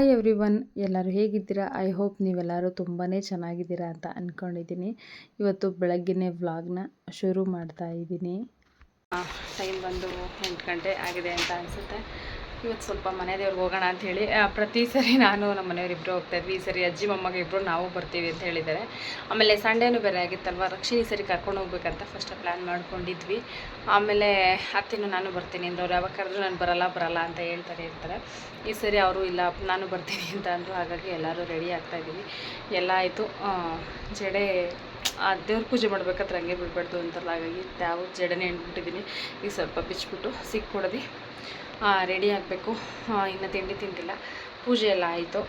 Hi every one ಎಲ್ಲರೂ ಹೇಗಿದ್ದೀರಾ? I hope ನೀವೆಲ್ಲರೂ ತುಂಬಾ ಚೆನ್ನಾಗಿದ್ದೀರಾ ಅಂತ ಅಂದ್ಕೊಂಡಿದ್ದೀನಿ ಇವತ್ತು ಬೆಳಗ್ಗೆನೇ ವ್ಲಾಗ್ನ ಶುರು ಮಾಡ್ತಾ ಇದ್ದೀನಿ. ಟೈಮ್ ಬಂದು ಎಂಟು ಗಂಟೆ ಆಗಿದೆ ಅಂತ ಅನಿಸುತ್ತೆ. ಇವತ್ತು ಸ್ವಲ್ಪ ಮನೆ ದೇವ್ರಿಗೆ ಹೋಗೋಣ ಅಂತ ಹೇಳಿ ಪ್ರತಿ ಸರಿ ನಾನು ನಮ್ಮ ಮನೆಯವರಿಬ್ಬರು ಹೋಗ್ತಾ ಇದ್ವಿ. ಈ ಸರಿ ಅಜ್ಜಿ, ಮೊಮ್ಮಗ ಇಬ್ಬರು ನಾವು ಬರ್ತೀವಿ ಅಂತ ಹೇಳಿದ್ದಾರೆ. ಆಮೇಲೆ ಸಂಡೇನೂ ಬೇರೆ ಆಗಿತ್ತಲ್ವ ರಕ್ಷಿ ಈ ಸರಿ ಕರ್ಕೊಂಡು ಹೋಗ್ಬೇಕಂತ ಫಸ್ಟ್ ಪ್ಲ್ಯಾನ್ ಮಾಡ್ಕೊಂಡಿದ್ವಿ. ಆಮೇಲೆ ಅತ್ತೆನೂ ನಾನು ಬರ್ತೀನಿ ಅಂದ್ರವ್ರು ಯಾವಾಗ ಕರೆದ್ರು ನಾನು ಬರಲ್ಲ ಬರಲ್ಲ ಅಂತ ಹೇಳ್ತಾರೆ ಇರ್ತಾರೆ ಈ ಸರಿ ಅವರು ಇಲ್ಲ, ನಾನು ಬರ್ತೀನಿ ಅಂತ ಅಂದರು. ಹಾಗಾಗಿ ಎಲ್ಲರೂ ರೆಡಿ ಆಗ್ತಾ ಇದ್ದೀವಿ. ಎಲ್ಲ ಆಯಿತು. ಜಡೆ, ಆ, ದೇವ್ರ ಪೂಜೆ ಮಾಡ್ಬೇಕಾದ್ರೆ ಹಂಗೆ ಬಿಡಬಾರ್ದು ಅಂತಲ್ಲ ಹಾಗಾಗಿ ಯಾವ ಜಡೆನೇ ಎಂಟ್ಬಿಟ್ಟಿದ್ದೀನಿ ಈಗ ಸ್ವಲ್ಪ ಬಿಚ್ಚಿಬಿಟ್ಟು ಸಿಕ್ಕಿ ಕೊಡೋದು ರೆಡಿ ಆಗಬೇಕು. ಇನ್ನು ತಿಂಡಿ ತಿಂದಿಲ್ಲ. ಪೂಜೆ ಎಲ್ಲ ಆಯಿತು.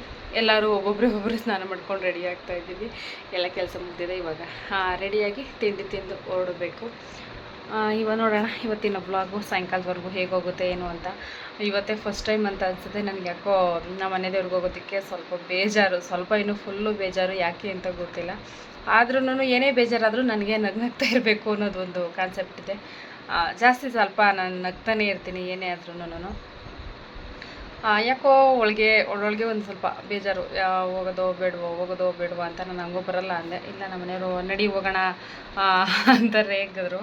ಎಲ್ಲರೂ ಒಬ್ಬೊಬ್ಬರೇ ಒಬ್ಬೊಬ್ಬರು ಸ್ನಾನ ಮಾಡ್ಕೊಂಡು ರೆಡಿ ಆಗ್ತಾ ಇದ್ದೀವಿ. ಎಲ್ಲ ಕೆಲಸ ಮುಗ್ದಿದೆ ಇವಾಗ. ರೆಡಿಯಾಗಿ ತಿಂಡಿ ತಿಂದು ಹೊರಡಬೇಕು ಇವಾಗ ನೋಡೋಣ ಇವತ್ತಿನ ಬ್ಲಾಗು ಸಾಯಂಕಾಲದವರೆಗೂ ಹೇಗೋಗುತ್ತೆ ಏನು ಅಂತ. ಇವತ್ತೇ ಫಸ್ಟ್ ಟೈಮ್ ಅಂತ ಅನಿಸುತ್ತೆ. ನನಗೆ ಯಾಕೋ ನಮ್ಮ ಮನೆದೇವ್ರಿಗೆ ಹೋಗೋದಕ್ಕೆ ಸ್ವಲ್ಪ ಬೇಜಾರು. ಸ್ವಲ್ಪ ಇನ್ನೂ ಫುಲ್ಲು ಬೇಜಾರು. ಯಾಕೆ ಅಂತ ಗೊತ್ತಿಲ್ಲ. ಆದ್ರೂ ಏನೇ ಬೇಜಾರಾದರೂ ನನಗೆ ನಗ್ನಗ್ತಾ ಇರಬೇಕು ಅನ್ನೋದು ಒಂದು ಕಾನ್ಸೆಪ್ಟ್ ಇದೆ. ಜಾಸ್ತಿ ಸ್ವಲ್ಪ ನಾನು ನಗ್ತಾನೆ ಇರ್ತೀನಿ, ಏನೇ ಆದ್ರೂ ನಾನು ಯಾಕೋ ಒಳಗೆ ಒಳೊಳಗೆ ಒಂದು ಸ್ವಲ್ಪ ಬೇಜಾರು. ಹೋಗೋದೋ ಬೇಡವೋ ಹೋಗೋದೋ ಬೇಡವೋ ಅಂತ ನಾನು ಹಂಗೂ ಬರಲ್ಲ ಅಂದೆ. ಇಲ್ಲ ನಮ್ಮ ಮನೆಯವರು, ನಡಿ ಹೋಗೋಣ ಅಂತ ರೇಗಿದ್ರು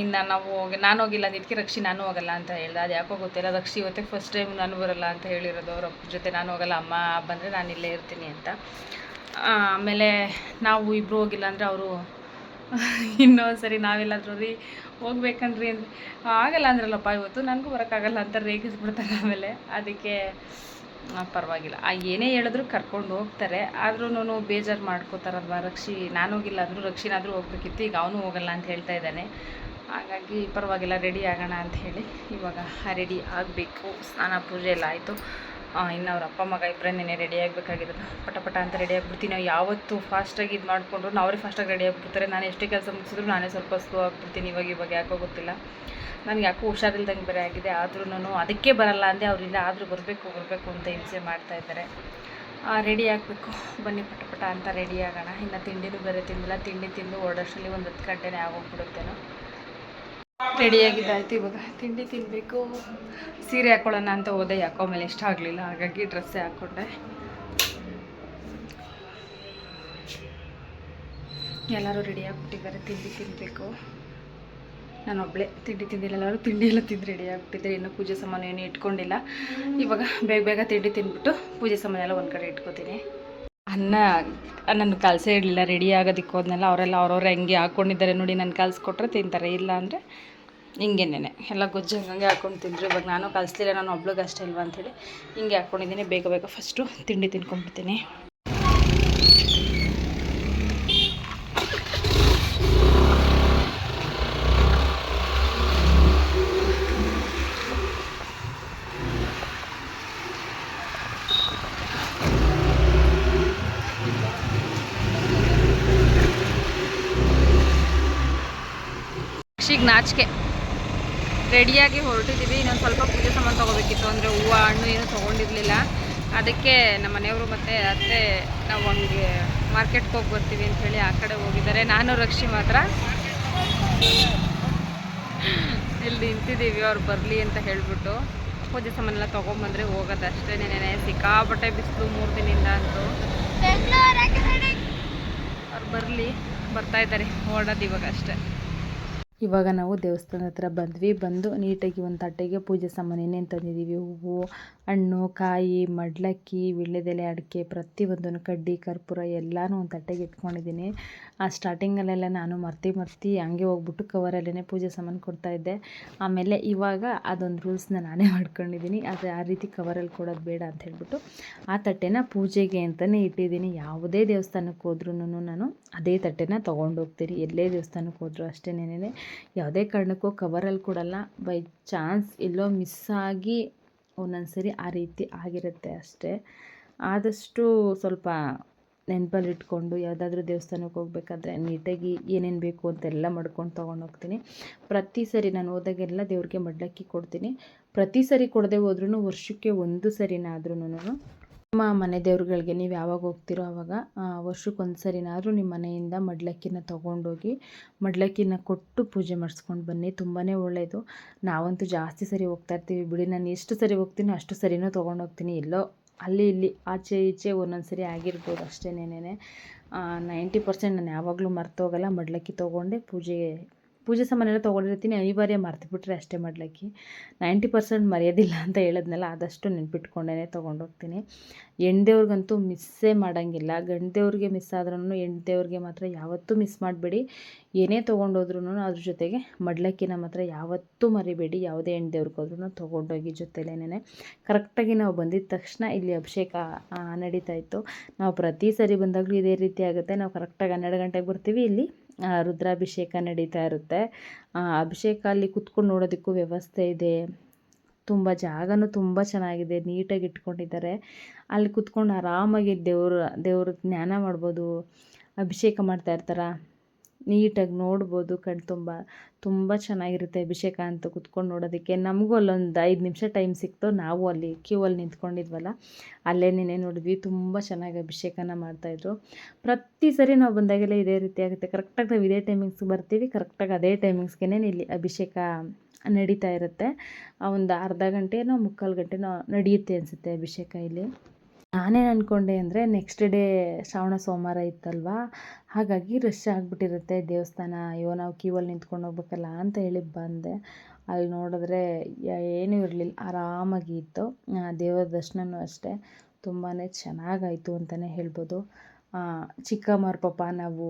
ಇನ್ನು ನಾವು ಹೋಗಿ, ನಾನು ಹೋಗಿಲ್ಲ ಅದಕ್ಕೆ ರಕ್ಷಿ ನಾನು ಹೋಗಲ್ಲ ಅಂತ ಹೇಳ್ದೆ. ಅದು ಯಾಕೋ ಗೊತ್ತಿಲ್ಲ, ರಕ್ಷಿ ಇವತ್ತೇ ಫಸ್ಟ್ ಟೈಮ್ ನಾನು ಬರಲ್ಲ ಅಂತ ಹೇಳಿರೋದು. ಅವ್ರ ಜೊತೆ ನಾನು ಹೋಗಲ್ಲ, ಅಮ್ಮ ಬಂದರೆ ನಾನು ಇಲ್ಲೇ ಇರ್ತೀನಿ ಅಂತ. ಆಮೇಲೆ ನಾವು ಇಬ್ಬರು ಹೋಗಿಲ್ಲ ಅಂದರೆ ಅವರು ಇನ್ನೊಂದು ಸರಿ ನಾವೆಲ್ಲಾದ್ರೂ ರೀ ಹೋಗ್ಬೇಕನ್ರಿ ಅಂದ್ರೆ ಆಗಲ್ಲ ಅಂದ್ರಲ್ಲಪ್ಪ ಇವತ್ತು. ನನಗೂ ಬರೋಕ್ಕಾಗಲ್ಲ ಅಂತ ರೇಗಿಸ್ಬಿಡ್ತಾರೆ ಆಮೇಲೆ. ಅದಕ್ಕೆ ಪರವಾಗಿಲ್ಲ. ಆ, ಏನೇ ಹೇಳಿದ್ರು ಕರ್ಕೊಂಡು ಹೋಗ್ತಾರೆ. ಆದ್ರೂ ಬೇಜಾರು ಮಾಡ್ಕೋತಾರಲ್ವ ರಕ್ಷಿ. ನಾನು ಹೋಗಿಲ್ಲ ಅಂದರೂ ರಕ್ಷಿನಾದರೂ ಹೋಗ್ಬೇಕಿತ್ತು. ಈಗ ಅವನು ಹೋಗಲ್ಲ ಅಂತ ಹೇಳ್ತಾ ಇದ್ದಾನೆ. ಹಾಗಾಗಿ ಪರವಾಗಿಲ್ಲ, ರೆಡಿ ಆಗೋಣ ಅಂತ ಹೇಳಿ ಇವಾಗ ರೆಡಿ ಆಗಬೇಕು. ಸ್ನಾನ ಪೂಜೆ ಎಲ್ಲ ಆಯಿತು. ಇನ್ನು ಅವ್ರ ಅಪ್ಪ ಮಗ ಇಬ್ಬರನ್ನೇ ನೆನೆ ರೆಡಿ ಆಗಬೇಕಾಗಿರೋದು. ಪಟ ಪಟ ಅಂತ ರೆಡಿ ಆಗಿಬಿಡ್ತೀನಿ. ನಾವು ಯಾವತ್ತು ಫಾಸ್ಟಾಗಿ ಇದು ಮಾಡಿಕೊಂಡ್ರು ಅವರೇ ಫಾಸ್ಟಾಗಿ ರೆಡಿ ಆಗಿಬಿಡ್ತಾರೆ. ನಾನು ಎಷ್ಟೇ ಕೆಲಸ ಮುಗಿಸಿದ್ರು ನಾನೇ ಸ್ವಲ್ಪ ಸ್ಲೋ ಆಗಿಬಿಡ್ತೀನಿ. ಇವಾಗ ಇವಾಗ ಯಾಕೋ ಗೊತ್ತಿಲ್ಲ. ನನಗೆ ಯಾಕೋ ಹುಷಾರಿಲ್ದಂಗೆ ಬೇರೆ ಆಗಿದೆ. ಆದ್ರೂ ಅದಕ್ಕೆ ಬರಲ್ಲ ಅಂದೆ ಅವರಿಂದ ಆದರೂ ಬರಬೇಕು ಬರಬೇಕು ಅಂತ ಹಿಂಸೆ ಮಾಡ್ತಾ ಇದ್ದಾರೆ. ರೆಡಿ ಆಗಬೇಕು. ಬನ್ನಿ ಪಟ ಪಟ ಅಂತ ರೆಡಿ ಆಗೋಣ. ಇನ್ನು ತಿಂಡಿನೂ ಬೇರೆ ತಿಂದಿಲ್ಲ. ತಿಂಡಿ ತಿಂದು ಓಡೋಷ್ಟರಲ್ಲಿ ಒಂದು ಹತ್ತು ಗಂಟೆನೇ ಆಗೋಗ್ಬಿಡುತ್ತೇನೋ. ರೆಡಿಯಾಗಿದ್ದಾಯ್ತು ಇವಾಗ ತಿಂಡಿ ತಿನ್ನಬೇಕು ಸೀರೆ ಹಾಕೊಳ್ಳೋಣ ಅಂತ ಹೋದೆ. ಯಾಕೋ ಮೇಲೆ ಇಷ್ಟ ಆಗಲಿಲ್ಲ. ಹಾಗಾಗಿ ಡ್ರೆಸ್ಸೇ ಹಾಕ್ಕೊಂಡೆ ಎಲ್ಲರೂ ರೆಡಿ ಆಗಿಬಿಟ್ಟಿದ್ದಾರೆ. ತಿಂಡಿ ತಿನ್ನಬೇಕು ನಾನು ಒಬ್ಬಳೇ ತಿಂಡಿ ತಿಂದಿಲ್ಲ. ಎಲ್ಲರೂ ತಿಂಡಿ ಎಲ್ಲ ತಿಂದು ರೆಡಿ ಆಗಿಬಿಟ್ಟಿದ್ದಾರೆ. ಇನ್ನೂ ಪೂಜೆ ಸಾಮಾನು ಏನು ಇಟ್ಕೊಂಡಿಲ್ಲ. ಇವಾಗ ಬೇಗ ಬೇಗ ತಿಂಡಿ ತಿಂದ್ಬಿಟ್ಟು ಪೂಜೆ ಸಾಮಾನು ಎಲ್ಲ ಒಂದು ಕಡೆ ಇಟ್ಕೋತೀನಿ. ಅನ್ನ ನನ್ನ ಕಲಸೇ ಇರಲಿಲ್ಲ. ರೆಡಿ ಆಗೋದಕ್ಕೆ ಅವರೆಲ್ಲ ಅವ್ರವ್ರೆ ಹೆಂಗೆ ಹಾಕ್ಕೊಂಡಿದ್ದಾರೆ ನೋಡಿ, ನಾನು ಕಲಿಸ್ಕೊಟ್ರೆ ತಿಂತಾರೆ. ಇಲ್ಲ ಅಂದರೆ ಹಿಂಗೇನೆ ಎಲ್ಲ ಗೊಜ್ಜು ಹಂಗೆ ಹಾಕ್ಕೊಂಡು ತಿಂದರು. ಇವಾಗ ನಾನು ಕಲಿಸ್ಲಿಲ್ಲ, ನಾನು ಒಬ್ಳಿಗೆ ಅಷ್ಟೇ ಇಲ್ವಾ ಅಂಥೇಳಿ. ಹಿಂಗೆ ಹಾಕ್ಕೊಂಡಿದ್ದೀನಿ ಬೇಗ ಬೇಗ ಫಸ್ಟು ತಿಂಡಿ ತಿನ್ಕೊಂಡ್ಬಿಡ್ತೀನಿ. ನಾಚಿಕೆ. ರೆಡಿಯಾಗಿ ಹೊರಟಿದ್ದೀವಿ. ಇನ್ನೊಂದು ಸ್ವಲ್ಪ ಪೂಜೆ ಸಾಮಾನು ತೊಗೋಬೇಕಿತ್ತು. ಅಂದರೆ ಹೂವು ಹಣ್ಣು ಏನು ತೊಗೊಂಡಿರಲಿಲ್ಲ. ಅದಕ್ಕೆ ನಮ್ಮ ಮನೆಯವರು ಮತ್ತು ಅತ್ತೆ ನಾವು ಹಂಗೆ ಮಾರ್ಕೆಟ್ಗೆ ಹೋಗಿ ಬರ್ತೀವಿ ಅಂಥೇಳಿ ಆ ಕಡೆ ಹೋಗಿದ್ದಾರೆ. ನಾನು ರಕ್ಷಿ ಮಾತ್ರ. ಇಲ್ಲಿ ನಿಂತಿದ್ದೀವಿ. ಅವ್ರು ಬರಲಿ ಅಂತ ಹೇಳಿಬಿಟ್ಟು ಪೂಜೆ ಸಾಮಾನೆಲ್ಲ ತೊಗೊಂಬಂದರೆ ಹೋಗೋದು ಅಷ್ಟೇ ನೆನೆ ಸಿಕ್ಕಾಪಟ್ಟೆ ಬಿಸಿಲು ಮೂರು ದಿನದಿಂದ ಅಂತೂ. ಅವ್ರು ಬರಲಿ. ಬರ್ತಾ ಇದ್ದಾರೆ. ಹೊರಡೋದು ಇವಾಗ ಅಷ್ಟೇ. ಇವಾಗ ನಾವು ದೇವಸ್ಥಾನದ ಹತ್ರ ಬಂದ್ವಿ. ಬಂದು ನೀಟಾಗಿ ಒಂದು ತಟ್ಟೆಗೆ ಪೂಜೆ ಸಾಮಾನು ಏನೇನು ತಂದಿದ್ದೀವಿ ಹೂವು, ಹಣ್ಣು, ಕಾಯಿ, ಮಡ್ಲಕ್ಕಿ ವೀಳ್ಯದೆಲೆ ಅಡಿಕೆ, ಪ್ರತಿಯೊಂದನ್ನು ಕಡ್ಡಿ, ಕರ್ಪೂರ ಎಲ್ಲನೂ ಒಂದು ತಟ್ಟೆಗೆ ಇಟ್ಕೊಂಡಿದ್ದೀನಿ. ಆ ಸ್ಟಾರ್ಟಿಂಗಲ್ಲೆಲ್ಲ ನಾನು ಮರ್ತಿ ಮರ್ತಿ ಹಂಗೆ ಹೋಗ್ಬಿಟ್ಟು ಕವರಲ್ಲೇ ಪೂಜೆ ಸಾಮಾನು ಕೊಡ್ತಾಯಿದ್ದೆ ಆಮೇಲೆ ಇವಾಗ ಅದೊಂದು ರೂಲ್ಸ್ನ ನಾನೇ ಮಾಡ್ಕೊಂಡಿದ್ದೀನಿ. ಅದು ಆ ರೀತಿ ಕವರಲ್ಲಿ ಕೊಡೋದು ಬೇಡ ಅಂತ ಹೇಳ್ಬಿಟ್ಟು ಆ ತಟ್ಟೆನ ಪೂಜೆಗೆ ಅಂತಲೇ ಇಟ್ಟಿದ್ದೀನಿ. ಯಾವುದೇ ದೇವಸ್ಥಾನಕ್ಕೆ ಹೋದ್ರೂ ನಾನು ಅದೇ ತಟ್ಟೆನ ತೊಗೊಂಡೋಗ್ತೀನಿ ಎಲ್ಲೇ ದೇವಸ್ಥಾನಕ್ಕೆ ಹೋದರೂ ಅಷ್ಟೇನೇನೆ. ಯಾವುದೇ ಕಾರಣಕ್ಕೂ ಕವರಲ್ಲಿ ಕೊಡಲ್ಲ. ಬೈ ಚಾನ್ಸ್ ಎಲ್ಲೋ ಮಿಸ್ ಆಗಿ ಒಂದೊಂದು ಸರಿ ಆ ರೀತಿ ಆಗಿರುತ್ತೆ ಅಷ್ಟೇ. ಆದಷ್ಟು ಸ್ವಲ್ಪ ನೆನಪಲ್ಲಿ ಇಟ್ಕೊಂಡು ಯಾವುದಾದ್ರೂ ದೇವಸ್ಥಾನಕ್ಕೆ ಹೋಗ್ಬೇಕಾದ್ರೆ ನೀಟಾಗಿ ಏನೇನು ಬೇಕು ಅಂತೆಲ್ಲ ಮಾಡ್ಕೊಂಡು ತೊಗೊಂಡು ಹೋಗ್ತೀನಿ. ಪ್ರತಿ ಸರಿ ನಾನು ಹೋದಾಗೆಲ್ಲ ದೇವ್ರಿಗೆ ಮಡ್ಲಕ್ಕಿ ಕೊಡ್ತೀನಿ. ಪ್ರತಿ ಸರಿ ಕೊಡದೆ ಹೋದ್ರೂ ವರ್ಷಕ್ಕೆ ಒಂದು ಸರಿನಾದ್ರೂ ನಿಮ್ಮ ಮನೆ ದೇವ್ರುಗಳಿಗೆ ನೀವು ಯಾವಾಗ ಹೋಗ್ತೀರೋ ಆವಾಗ ವರ್ಷಕ್ಕೊಂದು ಸರಿನಾದರೂ ನಿಮ್ಮ ಮನೆಯಿಂದ ಮಡ್ಲಕ್ಕಿನ ತೊಗೊಂಡೋಗಿ ಮಡ್ಲಕ್ಕಿನ ಕೊಟ್ಟು ಪೂಜೆ ಮಾಡಿಸ್ಕೊಂಡು ಬನ್ನಿ. ತುಂಬಾ ಒಳ್ಳೆಯದು ನಾವಂತೂ ಜಾಸ್ತಿ ಸರಿ ಹೋಗ್ತಾ ಇರ್ತೀವಿ. ಬಿಡಿ, ನಾನು ಎಷ್ಟು ಸರಿ ಹೋಗ್ತೀನೋ ಅಷ್ಟು ಸರಿನೂ ತೊಗೊಂಡೋಗ್ತೀನಿ. ಎಲ್ಲೋ, ಅಲ್ಲಿ, ಇಲ್ಲಿ, ಆಚೆ, ಈಚೆ ಒಂದೊಂದು ಸರಿ ಆಗಿರ್ಬೋದು ಅಷ್ಟೇನೇನೆ ನೈಂಟಿ ಪರ್ಸೆಂಟ್ ನಾನು ಯಾವಾಗಲೂ ಮರ್ತೋಗಲ್ಲ ಮಡ್ಲಕ್ಕಿ ತೊಗೊಂಡೆ ಪೂಜೆಗೆ ಪೂಜೆ ಸಾಮಾನೆಲ್ಲ ತೊಗೊಂಡಿರ್ತೀನಿ ಅನಿವಾರ್ಯ ಮರ್ತುಬಿಟ್ರೆ ಅಷ್ಟೇ ಮಾಡ್ಲಕ್ಕಿ. ನೈಂಟಿ ಪರ್ಸೆಂಟ್ ಮರೆಯೋದಿಲ್ಲ ಅಂತ ಹೇಳಿದ್ನಲ್ಲ, ಆದಷ್ಟು ನೆನ್ಪಿಟ್ಕೊಂಡೇ ತೊಗೊಂಡೋಗ್ತೀನಿ. ಹೆಣ್ದೇವ್ರಿಗಂತೂ ಮಿಸ್ಸೇ ಮಾಡೋಂಗಿಲ್ಲ. ಗಂಡದೇವ್ರಿಗೆ ಮಿಸ್ ಆದ್ರೂ ಹೆಣ್ದೇವ್ರಿಗೆ ಮಾತ್ರ ಯಾವತ್ತೂ ಮಿಸ್ ಮಾಡಬೇಡಿ. ಏನೇ ತೊಗೊಂಡೋದ್ರೂ ಅದ್ರ ಜೊತೆಗೆ ಮಡ್ಲಕ್ಕಿನ ಮಾತ್ರ ಯಾವತ್ತೂ ಮರಿಬೇಡಿ. ಯಾವುದೇ ಹೆಣ್ದೇವ್ರಿಗೆ ಹೋದ್ರೂ ತೊಗೊಂಡೋಗಿ ಜೊತೆಲೇನೆ ಕರೆಕ್ಟಾಗಿ ನಾವು ಬಂದಿದ್ದ ತಕ್ಷಣ ಇಲ್ಲಿ ಅಭಿಷೇಕ ನಡೀತಾ ಇತ್ತು. ನಾವು ಪ್ರತಿ ಸರಿ ಬಂದಾಗಲೂ ಇದೇ ರೀತಿ ಆಗುತ್ತೆ. ನಾವು ಕರೆಕ್ಟಾಗಿ ಹನ್ನೆರಡು ಗಂಟೆಗೆ ಬರ್ತೀವಿ ಇಲ್ಲಿ. ರುದ್ರಾಭಿಷೇಕ ನಡೀತಾ ಇರುತ್ತೆ. ಅಭಿಷೇಕ ಅಲ್ಲಿ ಕುತ್ಕೊಂಡು ನೋಡೋದಕ್ಕೂ ವ್ಯವಸ್ಥೆ ಇದೆ. ತುಂಬ ಜಾಗನೂ ತುಂಬ ಚೆನ್ನಾಗಿದೆ, ನೀಟಾಗಿ ಇಟ್ಕೊಂಡಿದ್ದಾರೆ. ಅಲ್ಲಿ ಕುತ್ಕೊಂಡು ಆರಾಮಾಗಿ ದೇವ್ರ ದೇವ್ರ ಜ್ಞಾನ ಮಾಡ್ಬೋದು, ಅಭಿಷೇಕ ಮಾಡ್ತಾ ಇರ್ತಾರೆ? ನೀಟಾಗಿ ನೋಡ್ಬೋದು, ಕಣ್ ತುಂಬ ತುಂಬ ಚೆನ್ನಾಗಿರುತ್ತೆ ಅಭಿಷೇಕ ಅಂತ ಕುತ್ಕೊಂಡು ನೋಡೋದಕ್ಕೆ. ನಮಗೂ ಅಲ್ಲೊಂದು ಐದು ನಿಮಿಷ ಟೈಮ್ ಸಿಕ್ತು. ನಾವು ಅಲ್ಲಿ ಕ್ಯೂ ಅಲ್ಲಿ ನಿಂತ್ಕೊಂಡಿದ್ವಲ್ಲ, ಅಲ್ಲೇ ನೆನೆ ನೋಡಿದ್ವಿ. ತುಂಬ ಚೆನ್ನಾಗಿ ಅಭಿಷೇಕನ ಮಾಡ್ತಾಯಿದ್ರು ಪ್ರತಿ ಸರಿ ನಾವು ಬಂದಾಗೆಲ್ಲ ಇದೇ ರೀತಿ ಆಗುತ್ತೆ. ಕರೆಕ್ಟಾಗಿ ನಾವು ಇದೇ ಟೈಮಿಂಗ್ಸ್ಗೆ ಬರ್ತೀವಿ. ಕರೆಕ್ಟಾಗಿ ಅದೇ ಟೈಮಿಂಗ್ಸ್ಗೆ ಇಲ್ಲಿ ಅಭಿಷೇಕ ನಡೀತಾ ಇರುತ್ತೆ. ಒಂದು ಅರ್ಧ ಗಂಟೆನೋ ಮುಕ್ಕಾಲು ಗಂಟೆನೋ ನಡೆಯುತ್ತೆ ಅನಿಸುತ್ತೆ ಅಭಿಷೇಕ ಇಲ್ಲಿ. ನಾನೇನು ಅಂದ್ಕೊಂಡೆ ಅಂದರೆ ನೆಕ್ಸ್ಟ್ ಡೇ ಶ್ರಾವಣ ಸೋಮವಾರ ಇತ್ತಲ್ವಾ? ಹಾಗಾಗಿ ರಶ್ ಆಗಿಬಿಟ್ಟಿರುತ್ತೆ ದೇವಸ್ಥಾನ. ಅಯ್ಯೋ, ನಾವು ಕ್ಯೂವಲ್ಲಿ ನಿಂತ್ಕೊಂಡು ಹೋಗ್ಬೇಕಲ್ಲ ಅಂತ ಹೇಳಿ ಬಂದೆ. ಅಲ್ಲಿ ನೋಡಿದ್ರೆ ಏನೂ ಇರಲಿಲ್ಲ. ಆರಾಮಾಗಿ ಇತ್ತು. ದೇವರ ದರ್ಶನವೂ ಅಷ್ಟೇ. ತುಂಬಾ ಚೆನ್ನಾಗಾಯಿತು ಅಂತಲೇ ಹೇಳ್ಬೋದು. ಚಿಕ್ಕಮ್ಮವ್ರ ಪಾಪ ನಾವು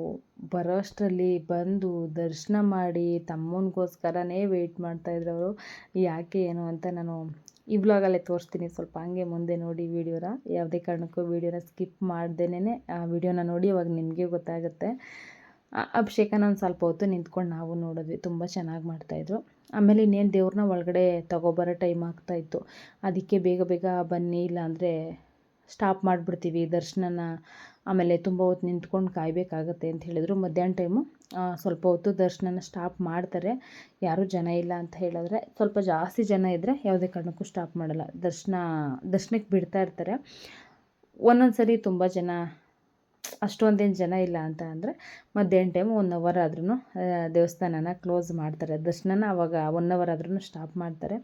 ಬರೋಷ್ಟರಲ್ಲಿ ಬಂದು ದರ್ಶನ ಮಾಡಿ ತಮ್ಮನಿಗೋಸ್ಕರನೇ ವೆಯ್ಟ್ ಮಾಡ್ತಾಯಿದ್ರು ಅವರು ಯಾಕೆ ಏನು ಅಂತ ನಾನು ಈ ವ್ಲಾಗಲ್ಲೇ ತೋರಿಸ್ತೀನಿ. ಸ್ವಲ್ಪ ಹಂಗೆ ಮುಂದೆ ನೋಡಿ ವೀಡಿಯೋನ. ಯಾವುದೇ ಕಾರಣಕ್ಕೂ ವೀಡಿಯೋನ ಸ್ಕಿಪ್ ಮಾಡ್ದೇನೆ ಆ ವೀಡಿಯೋನ ನೋಡಿ ಅವಾಗ ನಿಮಗೆ ಗೊತ್ತಾಗುತ್ತೆ. ಅಭಿಷೇಕನ ಒಂದು ಸ್ವಲ್ಪ ಹೊತ್ತು ನಿಂತ್ಕೊಂಡು ನಾವು ನೋಡಿದ್ವಿ. ತುಂಬ ಚೆನ್ನಾಗಿ ಮಾಡ್ತಾಯಿದ್ರು ಆಮೇಲೆ ಇನ್ನೇನು ದೇವ್ರನ್ನ ಒಳಗಡೆ ತಗೊಬರೋ ಟೈಮ್ ಆಗ್ತಾಯಿತ್ತು ಅದಕ್ಕೆ ಬೇಗ ಬೇಗ ಬನ್ನಿ, ಇಲ್ಲಾಂದರೆ ಸ್ಟಾಪ್ ಮಾಡಿಬಿಡ್ತೀವಿ ದರ್ಶನನ. ಆಮೇಲೆ ತುಂಬ ಹೊತ್ತು ನಿಂತ್ಕೊಂಡು ಕಾಯಬೇಕಾಗತ್ತೆ ಅಂತ ಹೇಳಿದ್ರು. ಮಧ್ಯಾಹ್ನ ಟೈಮು ಸ್ವಲ್ಪ ಹೊತ್ತು ದರ್ಶನನ ಸ್ಟಾಪ್ ಮಾಡ್ತಾರೆ. ಯಾರೂ ಜನ ಇಲ್ಲ ಅಂತ ಹೇಳಿದ್ರೆ, ಸ್ವಲ್ಪ ಜಾಸ್ತಿ ಜನ ಇದ್ದರೆ ಯಾವುದೇ ಕಾರಣಕ್ಕೂ ಸ್ಟಾಪ್ ಮಾಡಲ್ಲ. ದರ್ಶನ, ದರ್ಶನಕ್ಕೆ ಬಿಡ್ತಾ ಇರ್ತಾರೆ. ಒಂದೊಂದು ಸರಿ ತುಂಬ ಜನ ಅಷ್ಟೊಂದೇನು ಜನ ಇಲ್ಲ ಅಂತ ಅಂದರೆ ಮಧ್ಯಾಹ್ನ ಟೈಮು ಒನ್ ಅವರ್ ಆದ್ರೂ ದೇವಸ್ಥಾನನ ಕ್ಲೋಸ್ ಮಾಡ್ತಾರೆ. ದರ್ಶನನ ಅವಾಗ ಒನ್ ಅವರ್ ಆದ್ರೂ ಸ್ಟಾಪ್ ಮಾಡ್ತಾರೆ.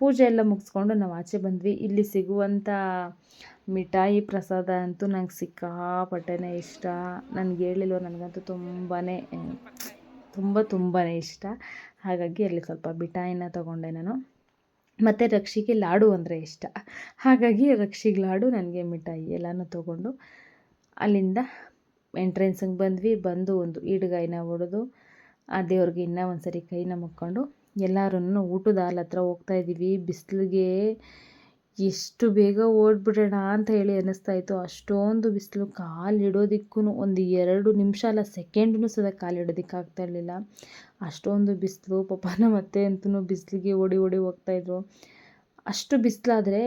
ಪೂಜೆ ಎಲ್ಲ ಮುಗಿಸ್ಕೊಂಡು ನಾವು ಆಚೆ ಬಂದ್ವಿ. ಇಲ್ಲಿ ಸಿಗುವಂಥ ಮಿಠಾಯಿ ಪ್ರಸಾದ ಅಂತೂ ನಂಗೆ ಸಿಕ್ಕಾಪಟ್ಟೆನೇ ಇಷ್ಟ. ನನಗೆ ಹೇಳಿಲ್ವ ನನಗಂತೂ ತುಂಬಾ ತುಂಬ ತುಂಬಾ ಇಷ್ಟ. ಹಾಗಾಗಿ ಅಲ್ಲಿ ಸ್ವಲ್ಪ ಮಿಠಾಯಿನ ತೊಗೊಂಡೆ ನಾನು. ಮತ್ತು ರಕ್ಷಿಗೆ ಲಾಡು ಅಂದರೆ ಇಷ್ಟ. ಹಾಗಾಗಿ ರಕ್ಷಿಗೆ ಲಾಡು, ನನಗೆ ಮಿಠಾಯಿ ಎಲ್ಲನೂ ತೊಗೊಂಡು ಅಲ್ಲಿಂದ ಎಂಟ್ರೆನ್ಸಿಗೆ ಬಂದ್ವಿ. ಬಂದು ಒಂದು ಈಡುಗಾಯಿನ ಹೊಡೆದು, ಆ ದೇವ್ರಿಗೆ ಇನ್ನೂ ಒಂದು ಸರಿ ಕೈನ ಮುಕ್ಕೊಂಡು ಎಲ್ಲರೂ ಊಟದ ಹಾಲ್ ಹತ್ರ ಹೋಗ್ತಾ ಇದ್ದೀವಿ. ಬಿಸಿಲಿಗೆ ಎಷ್ಟು ಬೇಗ ಓಡ್ಬಿಡೋಣ ಅಂತ ಹೇಳಿ ಅನ್ನಿಸ್ತಾ ಇತ್ತು. ಅಷ್ಟೊಂದು ಬಿಸಿಲು, ಕಾಲು ಇಡೋದಕ್ಕೂ ಒಂದು ಎರಡು ನಿಮಿಷ ಅಲ್ಲ, ಸೆಕೆಂಡ್ನೂ ಸದಾ ಕಾಲು ಇಡೋದಕ್ಕೆ ಆಗ್ತಾ ಇರಲಿಲ್ಲ. ಅಷ್ಟೊಂದು ಬಿಸಿಲು, ಪಾಪ ನಮ್ಮ ಅತ್ತೆ ಅಂತೂ ಬಿಸಿಲಿಗೆ ಓಡಿ ಓಡಿ ಹೋಗ್ತಾಯಿದ್ರು ಅಷ್ಟು ಬಿಸಿಲಾದರೆ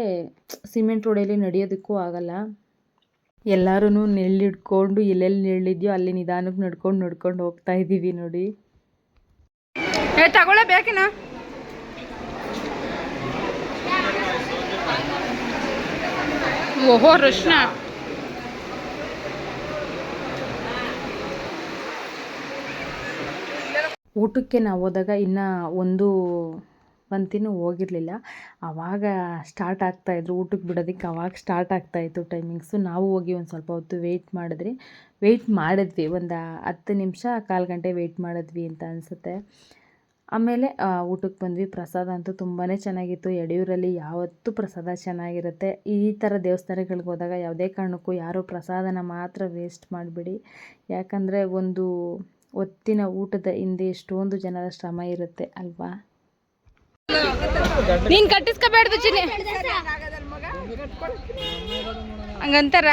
ಸಿಮೆಂಟ್ ರೋಡಲ್ಲಿ ನಡೆಯೋದಕ್ಕೂ ಆಗಲ್ಲ. ಎಲ್ಲರೂ ನೆಳ್ಳಿಡ್ಕೊಂಡು ಎಲ್ಲೆಲ್ಲಿ ನೆಳ್ಳಿದ್ಯೋ ಅಲ್ಲಿ ನಿಧಾನಕ್ಕೆ ನಡ್ಕೊಂಡು ನಡ್ಕೊಂಡು ಹೋಗ್ತಾ ಇದ್ದೀವಿ ನೋಡಿ. ಏ, ತಗೊಳ್ಳೇ ಓಹೋ ಊಟಕ್ಕೆ ನಾವು ಹೋದಾಗ ಇನ್ನೂ ಒಂದು ಪಂಕ್ತಿನೂ ಹೋಗಿರಲಿಲ್ಲ. ಆವಾಗ ಸ್ಟಾರ್ಟ್ ಆಗ್ತಾಯಿದ್ರು ಊಟಕ್ಕೆ ಬಿಡೋದಕ್ಕೆ ಆವಾಗ ಸ್ಟಾರ್ಟ್ ಆಗ್ತಾಯಿತ್ತು ಟೈಮಿಂಗ್ಸು ನಾವು ಹೋಗಿ ಒಂದು ಸ್ವಲ್ಪ ಹೊತ್ತು ವೆಯ್ಟ್ ಮಾಡಿದ್ರಿ ವೆಯ್ಟ್ ಮಾಡಿದ್ವಿ. ಒಂದು ಹತ್ತು ನಿಮಿಷ, ಕಾಲು ಗಂಟೆ ವೆಯ್ಟ್ ಮಾಡಿದ್ವಿ ಅಂತ ಅನಿಸುತ್ತೆ. ಆಮೇಲೆ ಊಟಕ್ಕೆ ಬಂದ್ವಿ. ಪ್ರಸಾದ ಅಂತೂ ತುಂಬಾ ಚೆನ್ನಾಗಿತ್ತು. ಯಡಿಯೂರಲ್ಲಿ ಯಾವತ್ತೂ ಪ್ರಸಾದ ಚೆನ್ನಾಗಿರುತ್ತೆ. ಈ ಥರ ದೇವಸ್ಥಾನಗಳಿಗೆ ಹೋದಾಗ ಯಾವುದೇ ಕಾರಣಕ್ಕೂ ಯಾರೂ ಪ್ರಸಾದನ ಮಾತ್ರ ವೇಸ್ಟ್ ಮಾಡಬೇಡಿ. ಯಾಕಂದರೆ ಒಂದು ಹೊತ್ತಿನ ಊಟದ ಹಿಂದೆ ಎಷ್ಟೊಂದು ಜನರ ಶ್ರಮ ಇರುತ್ತೆ, ಅಲ್ವಾ? ನೀನ್ ಕಟ್ಟಿಸ್ಕೋಬೇಡ್ದು ಚಿನ್ನಿ. ಹಂಗಂತಾರ?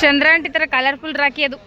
ಚಂದ್ರಾಂಟಿ ತರ ಕಲರ್ಫುಲ್ ರಾಕಿ ಅದು.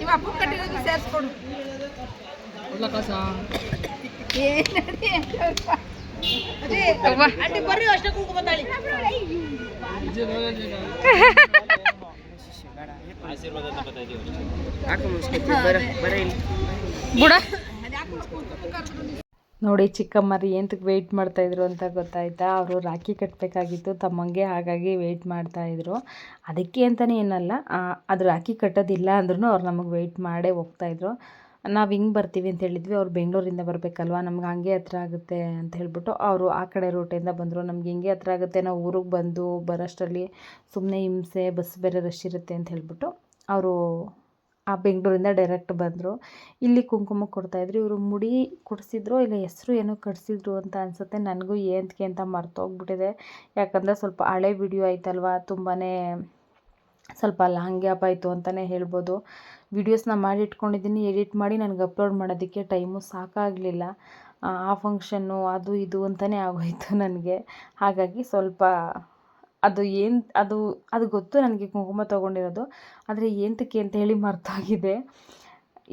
ಇವ ಅಪ್ಪ ಕಟ್ಟಿರೋದು ಸೇರಿಸ್ಕೊಡು. ಆಂಟಿ ಬರ್ರಿ ಅಷ್ಟೇ ಕುಂಕುಮತಾಳಿ ಬುಡ ನೋಡಿ ಚಿಕ್ಕಮ್ಮರು ವೇಟ್ ವೆಯ್ಟ್ ಮಾಡ್ತಾಯಿದ್ರು ಅಂತ ಗೊತ್ತಾಯ್ತಾ? ಅವರು ರಾಖಿ ಕಟ್ಟಬೇಕಾಗಿತ್ತು ತಮ್ಮಂಗೆ ಹಾಗಾಗಿ ವೆಯ್ಟ್ ಮಾಡ್ತಾಯಿದ್ರು ಅದಕ್ಕೆ ಅಂತಲೇ ಏನಲ್ಲ ಅದು ರಾಖಿ ಕಟ್ಟೋದಿಲ್ಲ ಅಂದ್ರೂ ಅವ್ರು ನಮಗೆ ವೆಯ್ಟ್ ಮಾಡೇ ಹೋಗ್ತಾಯಿದ್ರು ನಾವು ಹಿಂಗೆ ಬರ್ತೀವಿ ಅಂತ ಹೇಳಿದ್ವಿ, ಅವ್ರು ಬೆಂಗಳೂರಿಂದ ಬರಬೇಕಲ್ವ, ನಮ್ಗೆ ಹಂಗೆ ಹತ್ರ ಆಗುತ್ತೆ ಅಂತ ಹೇಳಿಬಿಟ್ಟು ಅವರು ಆ ಕಡೆ ರೂಟಿಂದ ಬಂದರು. ನಮ್ಗೆ ಹಿಂಗೆ ಹತ್ರ ಆಗುತ್ತೆ, ನಾವು ಊರಿಗೆ ಬಂದು ಬರೋಷ್ಟರಲ್ಲಿ ಸುಮ್ಮನೆ ಹಿಂಸೆ, ಬಸ್ ಬೇರೆ ರಶ್ ಇರುತ್ತೆ ಅಂತ ಹೇಳಿಬಿಟ್ಟು ಅವರು ಆ ಬೆಂಗಳೂರಿಂದ ಡೈರೆಕ್ಟ್ ಬಂದರು. ಇಲ್ಲಿ ಕುಂಕುಮ ಕೊಡ್ತಾಯಿದ್ರು ಇವರು ಮುಡಿ ಕೊಡಿಸಿದ್ರು ಇಲ್ಲ ಹೆಸರು ಏನೋ ಕಟ್ಸಿದ್ರು ಅಂತ ಅನಿಸುತ್ತೆ, ನನಗೂ ಏನಕ್ಕೆ ಅಂತ ಮರ್ತೋಗ್ಬಿಟ್ಟಿದೆ ಯಾಕಂದರೆ ಸ್ವಲ್ಪ ಹಳೆ ವಿಡಿಯೋ ಆಯ್ತಲ್ವ ತುಂಬಾ ಸ್ವಲ್ಪ ಲಾಂಗ್ ಗ್ಯಾಪ್ ಆಯಿತು ಅಂತಲೇ ಹೇಳ್ಬೋದು. ವೀಡಿಯೋಸ್ನ ಮಾಡಿ ಇಟ್ಕೊಂಡಿದ್ದೀನಿ ಎಡಿಟ್ ಮಾಡಿ ನನಗೆ ಅಪ್ಲೋಡ್ ಮಾಡೋದಕ್ಕೆ ಟೈಮು ಸಾಕಾಗಲಿಲ್ಲ. ಆ ಫಂಕ್ಷನ್ನು ಅದು ಇದು ಅಂತಲೇ ಆಗೋಯಿತು ನನಗೆ. ಹಾಗಾಗಿ ಸ್ವಲ್ಪ ಅದು ಏನು, ಅದು ಅದು ಗೊತ್ತು ನನಗೆ ಕುಂಕುಮ ತೊಗೊಂಡಿರೋದು, ಆದರೆ ಏನಕ್ಕೆ ಅಂತ ಹೇಳಿ ಮರ್ತೋಗಿದೆ.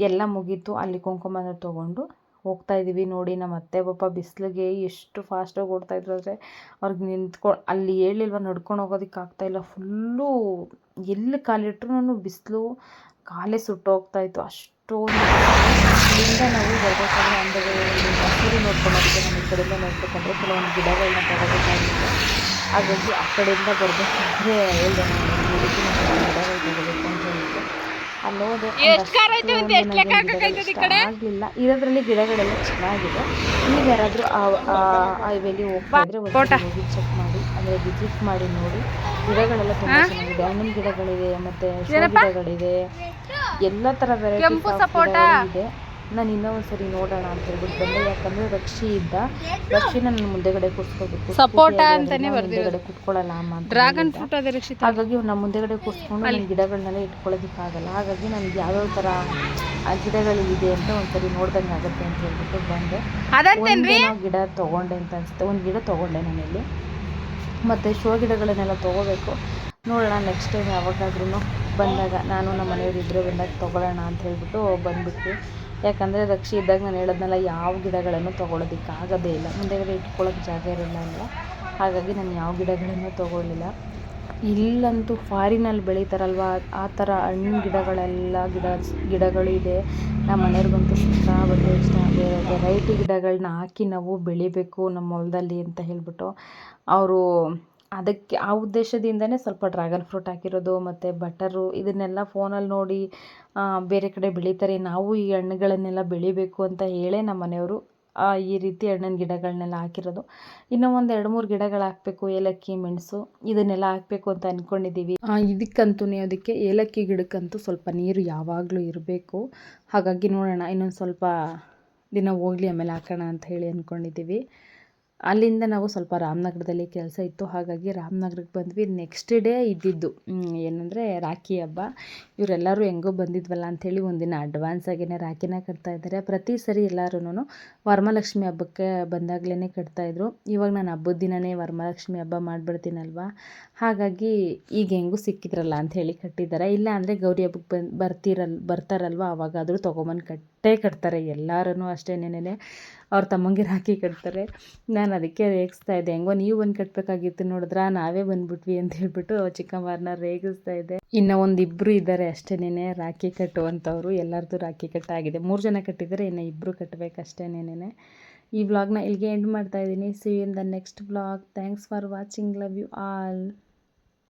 ಎಲ್ಲ ಮುಗೀತು, ಅಲ್ಲಿ ಕುಂಕುಮನ ತೊಗೊಂಡು ಹೋಗ್ತಾ ಇದ್ದೀವಿ ನೋಡಿ, ನಮ್ಮ ಅತ್ತೆ ಪಾಪ ಬಿಸಿಲಿಗೆ ಎಷ್ಟು ಫಾಸ್ಟಾಗಿ ಓಡ್ತಾಯಿದ್ರು ಅಂದರೆ ಅವ್ರಿಗೆ ನಿಂತ್ಕೊ, ಅಲ್ಲಿ ಹೇಳಿಲ್ವ ನಡ್ಕೊಂಡು ಹೋಗೋದಕ್ಕೆ ಆಗ್ತಾಯಿಲ್ಲ ಫುಲ್ಲು ಎಲ್ಲಿ ಕಾಲಿಟ್ರು ಬಿಸಿಲು, ಕಾಲೇ ಸುಟ್ಟೋಗ್ತಾಯಿತ್ತು. ಅಷ್ಟೊಂದು ಅಲ್ಲಿಂದ ನಾವು ಬರಬೇಕಾದ್ರೆ ಅಂದರೆ ಹಸಿರು ನೋಡ್ಕೊಳ್ಳೋದಕ್ಕೆ ನಮ್ಮ ಈ ಕಡೆಯಿಂದ ನೋಡ್ಬೇಕಂದ್ರೆ ಕೆಲವೊಂದು ಗಿಡಗಳನ್ನ ತಗೋಬೇಕಾಗಿತ್ತು. ಹಾಗಾಗಿ ಆ ಕಡೆಯಿಂದ ಬರಬೇಕಾದ್ರೆ ಹೇಳ್ದೆ ನಾನು ಗಿಡಗಳು ತಗೋಬೇಕು ಅಂತ ಹೇಳ್ಬಿಟ್ಟು ಅಲ್ಲಿ ಹೋದೆ ಎಷ್ಟ್ ಖಾರ ಐತೆ ಅಂತ ಎಷ್ಟ್ ಲೆಕ್ಕ ಹಾಕಕ್ಕೈತದೆ ಈ ಕಡೆ? ಆಗಲಿಲ್ಲ. ಇರೋದ್ರಲ್ಲಿ ಗಿಡಗಳೆಲ್ಲ ಚೆನ್ನಾಗಿದೆ. ನೀವು ಯಾರಾದರೂ ಹೈವೇಲಿ ಹೋಗ್ತಾ ಇದ್ರೆ. ಹೋಗಿ ಚೆಕ್ ಮಾಡಿ ಅಂದರೆ ವಿಸಿಟ್ ಮಾಡಿ ನೋಡಿ. ಗಿಡಗಳೆಲ್ಲ ತುಂಬ ಚೆನ್ನಾಗಿದೆ. ಹಣ್ಣಿನ ಗಿಡಗಳಿದೆ ಮತ್ತು ಗಿಡಗಳಿದೆ ಎಲ್ಲ ಥರ ಕೆಂಪು ವೆರೈಟಿ. ಇದೆ ನಾನು ಇನ್ನೊಂದು ಸರಿ ನೋಡೋಣ ಅಂತ ಹೇಳ್ಬಿಟ್ಟು ಬಂದೆ. ಯಾಕಂದರೆ ರಕ್ಷಿ ಇದ್ದ. ರಕ್ಷಿ ನನ್ನ ಮುಂದೆಗಡೆ ಕೂರಿಸ್ಕೋಬೇಕು ಸಪೋಟ ಅಂತಾನೆ ಮುಂದೆಗಡೆ ಕೂತ್ಕೊಳ್ಳಲ್ಲ ಅಮ್ಮ ಡ್ರ್ಯಾಗನ್. ಫ್ರೂಟ್ ಅದೇ ರಕ್ಷಿತ ಹಾಗಾಗಿ ನಾನು ಮುಂದೆಗಡೆ ಕೂರಿಸ್ಕೊಂಡು ನನ್ನ ಗಿಡಗಳನ್ನೆಲ್ಲ ಇಟ್ಕೊಳ್ಳೋದಕ್ಕಾಗಲ್ಲ. ಹಾಗಾಗಿ ನನಗೆ ಯಾವ್ಯಾವ ಥರ ಆ ಗಿಡಗಳು ಇದೆ ಅಂತ ಒಂದ್ಸರಿ ನೋಡ್ದಂಗೆ ಆಗುತ್ತೆ ಅಂತ ಹೇಳ್ಬಿಟ್ಟು ಬಂದೆ. ಗಿಡ ತೊಗೊಂಡೆ ಅಂತ ಅನಿಸುತ್ತೆ. ಒಂದು ಗಿಡ ತೊಗೊಂಡೆ ನಾನಿಲ್ಲಿ ಮತ್ತು ಶೋ ಗಿಡಗಳನ್ನೆಲ್ಲ ತೊಗೋಬೇಕು. ನೋಡೋಣ ನೆಕ್ಸ್ಟ್ ಟೈಮ್ ಯಾವಾಗಾದ್ರೂ ಬಂದಾಗ ನಾನು ನಮ್ಮ ಮನೆಯವ್ರು ಇಬ್ಬರು ಬಂದಾಗ ತೊಗೊಳ್ಳೋಣ ಅಂತ ಹೇಳ್ಬಿಟ್ಟು ಬಂದ್ಬಿಟ್ವಿ. ಯಾಕಂದರೆ ರಕ್ಷೆ ಇದ್ದಾಗ ನಾನು ಹೇಳಿದ್ನಲ್ಲ, ಯಾವ ಗಿಡಗಳನ್ನು ತೊಗೊಳೋದಕ್ಕೆ ಆಗೋದೇ ಇಲ್ಲ ಮುಂದೆಗಡೆ ಇಟ್ಕೊಳ್ಳೋಕೆ ಜಾಗ ಇರಲ್ಲ ಅಲ್ವ? ಹಾಗಾಗಿ ನಾನು ಯಾವ ಗಿಡಗಳನ್ನು ತೊಗೊಳ್ಳಿಲ್ಲ ಇಲ್ಲಂತೂ ಫಾರಿನಲ್ಲಿ ಬೆಳೀತಾರಲ್ವ? ಆ ಥರ ಹಣ್ಣು ಗಿಡಗಳೆಲ್ಲ ಗಿಡ, ಗಿಡಗಳು ಇದೆ. ನಮ್ಮ ಮನೆಯವ್ರಿಗಂತೂ ಸಿಕ್ಕಾಬಟ್ಟೆ ಇಷ್ಟ. ಬೇರೆ ವೆರೈಟಿ ಗಿಡಗಳನ್ನ ಹಾಕಿ ನಾವು ಬೆಳಿಬೇಕು ನಮ್ಮ ಹೊಲದಲ್ಲಿ ಅಂತ ಹೇಳ್ಬಿಟ್ಟು. ಅವರು ಅದಕ್ಕೆ ಆ ಉದ್ದೇಶದಿಂದನೇ ಸ್ವಲ್ಪ ಡ್ರ್ಯಾಗನ್ ಫ್ರೂಟ್ ಹಾಕಿರೋದು ಮತ್ತು ಬಟರು ಇದನ್ನೆಲ್ಲ ಫೋನಲ್ಲಿ ನೋಡಿ ಬೇರೆ ಕಡೆ ಬೆಳೀತಾರೆ. ನಾವು ಈ ಹಣ್ಣುಗಳನ್ನೆಲ್ಲ ಬೆಳಿಬೇಕು ಅಂತ ಹೇಳೇ ನಮ್ಮ ಮನೆಯವರು ಈ ರೀತಿ ಹಣ್ಣಿನ ಗಿಡಗಳನ್ನೆಲ್ಲ ಹಾಕಿರೋದು. ಇನ್ನೂ ಒಂದು ಎರಡು ಮೂರು ಗಿಡಗಳು ಹಾಕಬೇಕು, ಏಲಕ್ಕಿ, ಮೆಣಸು ಇದನ್ನೆಲ್ಲ ಹಾಕಬೇಕು ಅಂತ ಅಂದ್ಕೊಂಡಿದ್ದೀವಿ ಇದಕ್ಕಂತೂ ಅದಕ್ಕೆ ಏಲಕ್ಕಿ ಗಿಡಕ್ಕಂತೂ ಸ್ವಲ್ಪ ನೀರು ಯಾವಾಗಲೂ ಇರಬೇಕು. ಹಾಗಾಗಿ ನೋಡೋಣ, ಇನ್ನೊಂದು ಸ್ವಲ್ಪ ದಿನ ಹೋಗಲಿ ಆಮೇಲೆ ಹಾಕೋಣ ಅಂತ ಹೇಳಿ ಅಂದ್ಕೊಂಡಿದ್ದೀವಿ ಅಲ್ಲಿಂದ ನಾವು ಸ್ವಲ್ಪ ರಾಮನಗರದಲ್ಲಿ ಕೆಲಸ ಇತ್ತು. ಹಾಗಾಗಿ ರಾಮನಗರಕ್ಕೆ ಬಂದ್ವಿ. ನೆಕ್ಸ್ಟ್ ಡೇ ಇದ್ದಿದ್ದು. ಏನಂದರೆ ರಾಖಿ ಹಬ್ಬ. ಇವರೆಲ್ಲರೂ ಹೆಂಗೋ ಬಂದಿದ್ವಲ್ಲ ಅಂಥೇಳಿ ಒಂದಿನ ಅಡ್ವಾನ್ಸ್ ಆಗಿನೇ ರಾಖಿನ ಕಟ್ತಾ ಇದ್ದಾರೆ. ಪ್ರತಿ ಸರಿ ಎಲ್ಲರೂ ವರಮಹಾಲಕ್ಷ್ಮಿ ಹಬ್ಬಕ್ಕೆ ಬಂದಾಗಲೇ ಕಟ್ತಾಯಿದ್ರು ಇವಾಗ ನಾನು ಹಬ್ಬದ ದಿನವೇ ವರಮಹಾಲಕ್ಷ್ಮಿ ಹಬ್ಬ ಮಾಡಿಬಿಡ್ತೀನಲ್ವಾ? ಹಾಗಾಗಿ ಈಗ ಹೆಂಗೂ ಸಿಕ್ಕಿದ್ರಲ್ಲ ಅಂತ ಹೇಳಿ ಕಟ್ಟಿದ್ದಾರೆ. ಇಲ್ಲ ಅಂದರೆ ಗೌರಿ ಹಬ್ಬಕ್ಕೆ ಬಂದು ಬರ್ತಿರಲ್, ಬರ್ತಾರಲ್ವ? ಅವಾಗಾದರೂ ತೊಗೊಂಬಂದು ಕಟ್ಟೇ ಕಟ್ತಾರೆ. ಎಲ್ಲರೂ ಅಷ್ಟೇನೇನೆ ಅವ್ರ ತಮ್ಮಂಗೆ ಹಾಕಿ ಕಟ್ತಾರೆ. ನಾನು ಅದಕ್ಕೆ ರೇಗಿಸ್ತಾ ಇದ್ದೆ. ಹೆಂಗೋ ನೀವು ಬಂದು ಕಟ್ಟಬೇಕಾಗಿತ್ತು ನೋಡಿದ್ರ ನಾವೇ ಬಂದ್ಬಿಟ್ವಿ ಅಂತ ಹೇಳ್ಬಿಟ್ಟು ಚಿಕ್ಕಮ್ಮಾರನ್ನ ರೇಗಿಸ್ತಾ ಇದ್ದೆ. ಇನ್ನು ಒಂದು ಇಬ್ಬರು ಇದ್ದಾರೆ ಅಷ್ಟೇನೇ ರಾಖಿ ಕಟ್ಟುವಂಥವ್ರು ಎಲ್ಲರದ್ದು ರಾಖಿ ಕಟ್ಟಾಗಿದೆ ಮೂರು ಜನ ಕಟ್ಟಿದ್ದಾರೆ ಇನ್ನು ಇಬ್ಬರು ಕಟ್ಟಬೇಕು ಅಷ್ಟೇನೇ ಈ ವ್ಲಾಗ್ನ ಇಲ್ಲಿಗೆ ಎಂಡ್ ಮಾಡ್ತಾ ಇದ್ದೀನಿ. See in the next vlog thanks for watching love you all